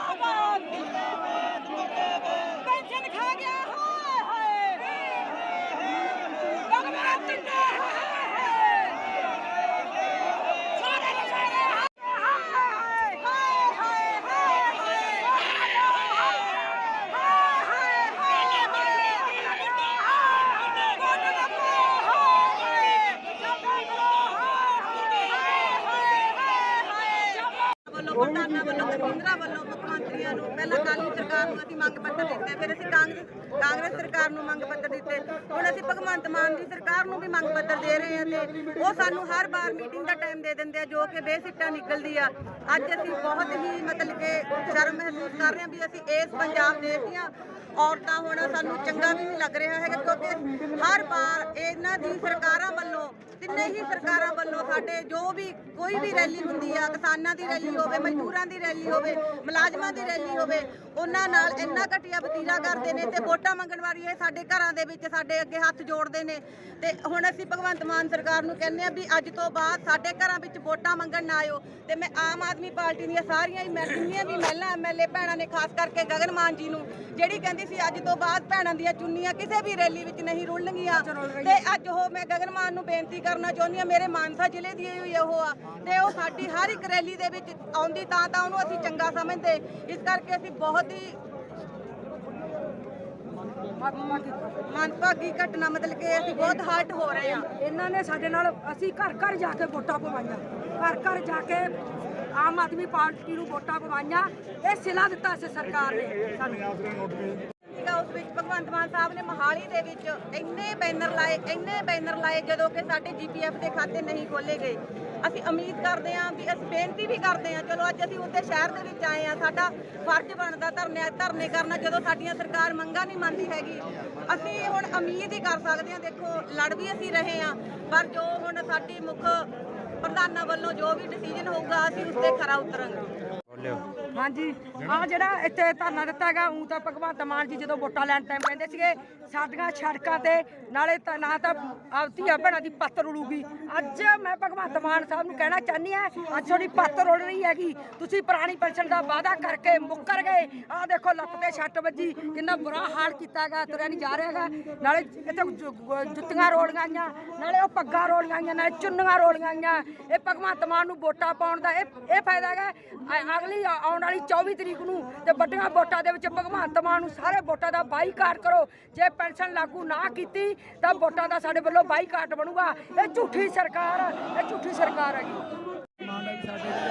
Apa. ਵੱਲੋਂ ਪ੍ਰਧਾਨਾਂ ਵੱਲੋਂ ਕੇਂਦਰਾਂ ਵੱਲੋਂ ਮੁੱਖ ਮੰਤਰੀਆਂ ਨੂੰ ਪਹਿਲਾਂ ਅਕਾਲੀ ਸਰਕਾਰ ਨੂੰ ਅਸੀਂ ਮੰਗ ਪੱਤਰ ਦਿੱਤੇ, ਫਿਰ ਅਸੀਂ ਕਾਂਗਰਸ ਕਾਂਗਰਸ ਸਰਕਾਰ ਨੂੰ ਮੰਗ ਪੱਤਰ ਦਿੱਤੇ। ਹੁਣ ਅਸੀਂ ਭਗਵੰਤ ਮਾਨ ਦੀ ਸਰਕਾਰ ਨੂੰ ਵੀ ਮੰਗ ਪੱਤਰ ਦੇ ਰਹੇ ਹਾਂ ਤੇ ਉਹ ਸਾਨੂੰ ਹਰ ਵਾਰ ਮੀਟਿੰਗ ਦਾ ਟਾਈਮ ਦੇ ਦਿੰਦੇ ਆ, ਜੋ ਕਿ ਬੇਸਿੱਟਾ ਨਿਕਲਦੀ ਆ। ਅੱਜ ਅਸੀਂ ਬਹੁਤ ਹੀ ਮਤਲਬ ਕਿ ਸ਼ਰਮ ਮਹਿਸੂਸ ਕਰ ਰਹੇ ਹਾਂ ਵੀ ਅਸੀਂ ਇਸ ਪੰਜਾਬ ਦੇਸ਼ ਦੀਆਂ ਔਰਤਾਂ ਹੋਣਾ ਸਾਨੂੰ ਚੰਗਾ ਵੀ ਨਹੀਂ ਲੱਗ ਰਿਹਾ ਹੈਗਾ, ਕਿਉਂਕਿ ਹਰ ਵਾਰ ਇਹਨਾਂ ਦੀ ਸਰਕਾਰਾਂ ਵੱਲੋਂ ਤਿੰਨੇ ਹੀ ਸਰਕਾਰਾਂ ਵੱਲੋਂ ਸਾਡੇ ਜੋ ਵੀ ਕੋਈ ਵੀ ਰੈਲੀ ਹੁੰਦੀ ਆ ਕਿਸਾਨਾਂ ਦੀ ਰੈਲੀ ਹੋਵੇ ਮਜ਼ਦੂਰਾਂ ਦੀ ਰੈਲੀ ਹੋਵੇ ਮੁਲਾਜ਼ਮਾਂ ਦੀ ਰੈਲੀ ਹੋਵੇ ਉਹਨਾਂ ਨਾਲ ਇੰਨਾ ਘਟੀਆ ਵਤੀਰਾ ਕਰਦੇ ਨੇ ਤੇ ਵੋਟਾਂ ਮੰਗਣ ਵਾਰੀ ਇਹ ਸਾਡੇ ਘਰਾਂ ਦੇ ਵਿੱਚ ਸਾਡੇ ਅੱਗੇ ਹੱਥ ਜੋੜਦੇ ਨੇ। ਤੇ ਹੁਣ ਅਸੀਂ ਭਗਵੰਤ ਮਾਨ ਸਰਕਾਰ ਨੂੰ ਕਹਿੰਦੇ ਆ ਵੀ ਅੱਜ ਤੋਂ ਬਾਅਦ ਸਾਡੇ ਘਰਾਂ ਵਿੱਚ ਵੋਟਾਂ ਮੰਗਣ ਨਾ ਆਇਓ। ਤੇ ਮੈਂ ਆਮ ਆਦਮੀ ਪਾਰਟੀ ਦੀਆਂ ਸਾਰੀਆਂ ਹੀ ਮੈਂ ਜਿੰਨੀਆਂ ਵੀ ਮਹਿਲਾ ਐਮਐਲਏ ਭੈਣਾਂ ਨੇ ਖਾਸ ਕਰਕੇ ਗਗਨ ਮਾਨ ਜੀ ਨੂੰ ਜਿਹੜੀ ਕਹਿੰਦੀ ਸੀ ਅੱਜ ਤੋਂ ਬਾਅਦ ਭੈਣਾਂ ਦੀਆਂ ਚੁੰਨੀਆਂ ਕਿਸੇ ਵੀ ਰੈਲੀ ਵਿੱਚ ਨਹੀਂ ਰੁਲਣਗੀਆਂ। ਤੇ ਅੱਜ ਉਹ ਮੈਂ ਗਗਨ ਮਾਨ ਨੂੰ ਬੇਨਤੀ ਕਰਨਾ ਚਾਹੁੰਦੀ ਹਾਂ। ਮੇਰੇ ਮਾਨਸਾ ਜ਼ਿਲ੍ਹੇ ਦੀ ਹੋਈ ਉਹ ਆ ਤੇ ਉਹ ਸਾਡੀ ਹਰ ਇੱਕ ਰੈਲੀ ਦੇ ਵਿੱਚ ਆਉਂਦੀ ਤਾਂ ਤਾਂ ਉਹਨੂੰ ਅਸੀਂ ਚੰਗਾ ਸਮਝਦੇ। ਇਸ ਕਰਕੇ ਅਸੀਂ ਬਹੁਤ ਹੀ ਮਨਭਾਗੀ ਘਟਨਾ, ਮਤਲਬ ਕਿ ਅਸੀਂ ਬਹੁਤ ਹਰਟ ਹੋ ਰਹੇ ਹਾਂ। ਇਹਨਾਂ ਨੇ ਸਾਡੇ ਨਾਲ ਅਸੀਂ ਘਰ ਘਰ ਜਾ ਕੇ ਵੋਟਾਂ ਪਵਾਈਆਂ। ਘਰ ਘਰ ਜਾ ਕੇ ਆਮ ਆਦਮੀ ਪਾਰਟੀ ਨੂੰ ਵੋਟਾਂ ਪਵਾਈਆਂ। ਇਹ ਸਿਲਾ ਦਿੱਤਾ ਸੀ ਸਰਕਾਰ ਨੇ ਸਾਨੂੰ। ਸੀਗਾ ਉਸ ਵਿੱਚ ਭਗਵੰਤ ਮਾਨ ਸਾਹਿਬ ਨੇ ਮਹਾਲੀ ਦੇ ਵਿੱਚ ਇੰਨੇ ਬੈਨਰ ਲਾਏ, ਇੰਨੇ ਬੈਨਰ ਲਾਏ ਜਦੋਂ ਕਿ ਸਾਡੇ ਜੀਪੀਐਫ ਦੇ ਖਾਤੇ ਨਹੀਂ ਖੋਲੇ ਗਏ। ਅਸੀਂ ਉਮੀਦ ਕਰਦੇ ਹਾਂ ਵੀ, ਅਸੀਂ ਬੇਨਤੀ ਵੀ ਕਰਦੇ ਹਾਂ, ਚਲੋ ਅੱਜ ਅਸੀਂ ਉੱਤੇ ਸ਼ਹਿਰ ਦੇ ਵਿੱਚ ਆਏ ਹਾਂ, ਸਾਡਾ ਫਰਜ਼ ਬਣਦਾ ਧਰਨੇ ਧਰਨੇ ਕਰਨਾ, ਜਦੋਂ ਸਾਡੀਆਂ ਸਰਕਾਰ ਮੰਗਾਂ ਨਹੀਂ ਮੰਨਦੀ ਹੈਗੀ। ਅਸੀਂ ਹੁਣ ਉਮੀਦ ਹੀ ਕਰ ਸਕਦੇ ਹਾਂ, ਦੇਖੋ, ਲੜ ਵੀ ਅਸੀਂ ਰਹੇ ਹਾਂ, ਪਰ ਜੋ ਹੁਣ ਸਾਡੀ ਮੁੱਖ ਪ੍ਰਧਾਨਾਂ ਵੱਲੋਂ ਜੋ ਵੀ ਡਿਸੀਜਨ ਹੋਊਗਾ, ਅਸੀਂ ਉਸ ਤੇ ਖਰਾ ਉਤਰਾਂਗੇ। ਹਾਂਜੀ। ਆ ਜਿਹੜਾ ਇੱਥੇ ਧਰਨਾ ਦਿੱਤਾ ਹੈਗਾ, ਉਂ ਤਾਂ ਭਗਵੰਤ ਮਾਨ ਜੀ ਜਦੋਂ ਵੋਟਾਂ ਲੈਣ ਟਾਈਮ ਕਹਿੰਦੇ ਸੀਗੇ, ਸਾਡੀਆਂ ਸੜਕਾਂ ਤੇ, ਨਾਲੇ ਤਾਂ ਨਾ ਤਾਂ ਆਪਤੀਆਂ ਭੈਣਾਂ ਦੀ ਪੱਤ ਰੁਲੂਗੀ ਅੱਜ ਮੈਂ ਭਗਵੰਤ ਮਾਨ ਸਾਹਿਬ ਨੂੰ ਕਹਿਣਾ ਚਾਹਨੀ ਆ ਅੱਜ ਤੁਹਾਡੀ ਪੱਤ ਰੁੜ ਰਹੀ ਹੈਗੀ। ਤੁਸੀਂ ਪੁਰਾਣੀ ਪੈਨਸ਼ਨ ਦਾ ਵਾਅਦਾ ਕਰਕੇ ਮੁੱਕਰ ਗਏ। ਆ ਦੇਖੋ, ਲੱਤ ਤੇ ਛੱਟ ਵੱਜੀ। ਕਿੰਨਾ ਬੁਰਾ ਹਾਲ ਕੀਤਾ ਹੈਗਾ, ਤੁਰਿਆ ਨਹੀਂ ਜਾ ਰਿਹਾ ਹੈਗਾ। ਨਾਲੇ ਇੱਥੇ ਜੁ- ਗ- ਜੁੱਤੀਆਂ ਰੋਲੀਆਂ ਆਈਆਂ। ਨਾਲੇ ਉਹ ਪੱਗਾਂ ਰੋਲ ਗਈਆਂ ਨਾਲੇ ਚੁੰਨੀਆਂ ਰੋਲੀਆਂ ਗਈਆਂ ਇਹ ਭਗਵੰਤ ਮਾਨ ਨੂੰ ਵੋਟਾਂ ਪਾਉਣ ਦਾ ਇਹ ਇਹ ਫਾਇਦਾ ਹੈਗਾ। ਅਗਲੀ ਆ- ਆਉਣ ਵਾਲੀ 24 ਤਰੀਕ ਨੂੰ ਤੇ ਵੱਡੀਆਂ ਵੋਟਾਂ ਦੇ ਵਿੱਚ ਭਗਵੰਤ ਮਾਨ ਨੂੰ ਸਾਰੇ ਵੋਟਾਂ ਦਾ ਬਾਈਕਾਟ ਕਰੋ। ਜੇ ਪੈਨਸ਼ਨ ਲਾਗੂ ਨਾ ਕੀਤੀ, ਤਾਂ ਵੋਟਾਂ ਦਾ ਸਾਡੇ ਵੱਲੋਂ ਬਾਈਕਾਟ ਬਣੂਗਾ। ਇਹ ਝੂਠੀ ਸਰਕਾਰ, ਇਹ ਝੂਠੀ ਸਰਕਾਰ ਹੈਗੀ।